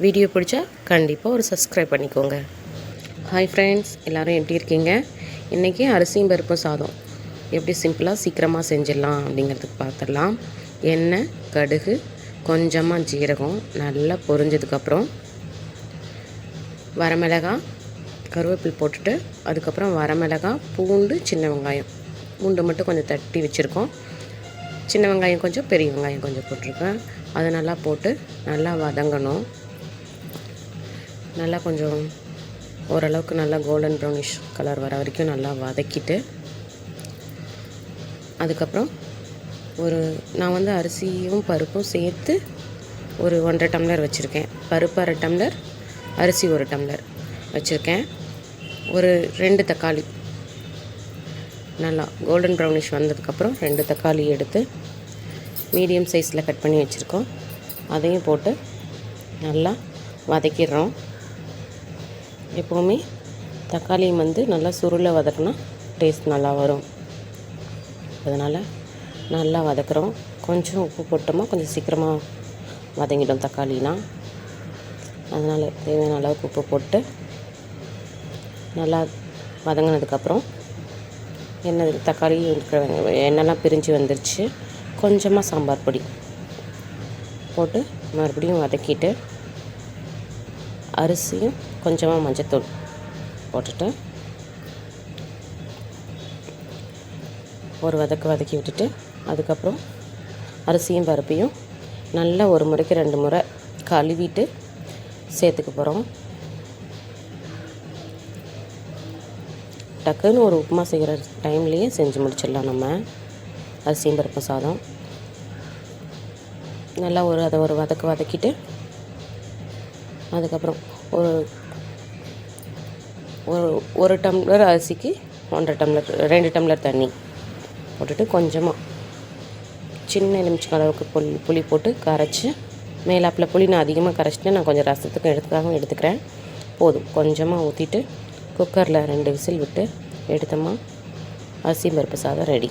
Video பிடிச்சா கண்டிப்பாக ஒரு சப்ஸ்கிரைப் பண்ணிக்கோங்க. ஹாய் ஃப்ரெண்ட்ஸ் எல்லோரும் எப்படி இருக்கீங்க? இன்றைக்கி அரிசியும் பருப்பும் சாதம். எப்படி சிம்பிளாக சீக்கிரமாக செஞ்சிடலாம் அப்படிங்கிறதுக்கு பார்த்துடலாம் எண்ணெய் கடுகு கொஞ்சமாக ஜீரகம் நல்லா பொரிஞ்சதுக்கப்புறம் வரமிளகாய் கருவேப்பில் போட்டுட்டு அதுக்கப்புறம் வரமிளகாய் பூண்டு சின்ன வெங்காயம். பூண்டு மட்டும் கொஞ்சம் தட்டி வச்சுருக்கோம். சின்ன வெங்காயம் கொஞ்சம் பெரிய வெங்காயம் கொஞ்சம் போட்டிருக்கேன். அதை நல்லா போட்டு நல்லா வதங்கணும். நல்லா கொஞ்சம் ஓரளவுக்கு நல்லா கோல்டன் ப்ரௌனிஷ் கலர் வர வரைக்கும் நல்லா வதக்கிட்டு அதுக்கப்புறம் ஒரு நான் வந்து அரிசியும் பருப்பும் சேர்த்து ஒரு ஒன்றரை டம்ளர் வச்சுருக்கேன். பருப்பு அரை டம்ளர் அரிசி ஒரு டம்ளர் வச்சுருக்கேன். ஒரு ரெண்டு தக்காளி நல்லா கோல்டன் ப்ரௌனிஷ் வந்ததுக்கப்புறம் ரெண்டு தக்காளி எடுத்து மீடியம் சைஸில் கட் பண்ணி வச்சுருக்கோம். அதையும் போட்டு நல்லா வதக்கிடுறோம். எப்போவுமே தக்காளியும் வந்து நல்லா சுருளை வதக்கினா டேஸ்ட் நல்லா வரும். அதனால் நல்லா வதக்குறோம். கொஞ்சம் உப்பு போட்டோமா கொஞ்சம் சீக்கிரமாக வதங்கிடும் தக்காளினா. அதனால் தேவையான அளவுக்கு உப்பு போட்டு நல்லா வதங்கினதுக்கப்புறம் எண்ணெய் தக்காளி இருக்கிற எண்ணெய்லாம் பிரிஞ்சு வந்துருச்சு. கொஞ்சமாக சாம்பார் பொடி போட்டு மறுபடியும் வதக்கிட்டு அரிசியும் கொஞ்சமாக மஞ்சத்தூள் போட்டுட்டு ஒரு வதக்கு வதக்கி விட்டுட்டு அதுக்கப்புறம் அரிசியும் பருப்பையும் நல்லா ஒரு முறைக்கு ரெண்டு முறை கழுவிட்டு சேர்த்துக்க போகிறோம் டக்குன்னு ஒரு உப்புமா செய்கிற டைம்லேயே செஞ்சு முடிச்சிடலாம் நம்ம. அரிசியும் பருப்பு சாதம். நல்லா ஒரு அதை ஒரு வதக்கு வதக்கிட்டு அதுக்கப்புறம் ஒரு ஒரு ஒரு டம்ளர் அரிசிக்கு ஒன்றரை டம்ளர் ரெண்டு டம்ளர் தண்ணி போட்டுட்டு கொஞ்சமாக சின்ன எலுமிச்சம் அளவுக்கு புளி புளி போட்டு கரைச்சி மேலாப்பில் புளி நான் அதிகமாக கரைச்சிட்டு நான் கொஞ்சம் ரசத்துக்கு எடுத்துக்காகவும் எடுத்துக்கிறேன். போதும். கொஞ்சமாக ஊற்றிட்டு குக்கரில் ரெண்டு விசில் விட்டு எடுத்தோமா அரிசி பருப்பு சாதம் ரெடி